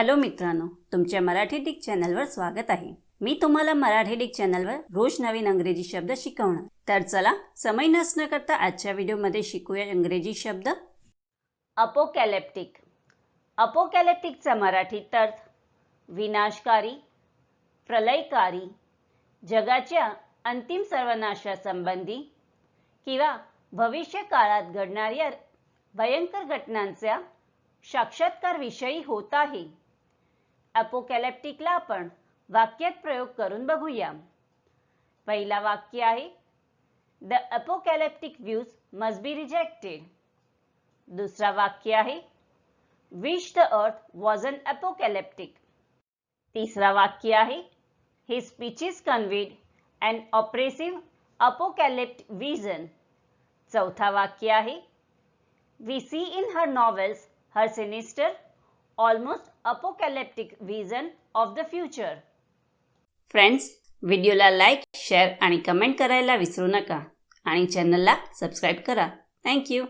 Hello मित्रांनो तुमच्या Marathi Dick चॅनलवर स्वागत आहे. मी तुम्हाला मराठी डिक चॅनलवर रोज नवीन अंग्रेजी शब्द शिकवणार. तर चला समय नसणं करता आजच्या व्हिडिओमध्ये शिकूया इंग्रजी शब्द. अपोकॅलेप्टिक अपोकॅलेप्टिकचा मराठीत अर्थ विनाशकारी प्रलयकारी जगाच्या अंतिम सर्वनाशासंबंधी किंवा भविष्य काळात घडणाऱ्या भयंकर घटनांचा साक्षात्कार विषयी होत आहे. अपोकॅलेप्टिकला आपण वाक्यात प्रयोग करून बघूया. पहिला वाक्य आहे the apocalyptic views must be rejected दुसरा वाक्य आहे wish the earth was an apocalyptic तिसरा वाक्य आहे he speeches conveyed and oppressive apocalyptic vision चौथा वाक्य आहे we see in her novels her sinister almost apocalyptic vision of the future friends व्हिडिओला लाईक शेअर आणि कमेंट करायला विसरू नका. आणि चॅनलला सबस्क्राईब करा. थँक्यू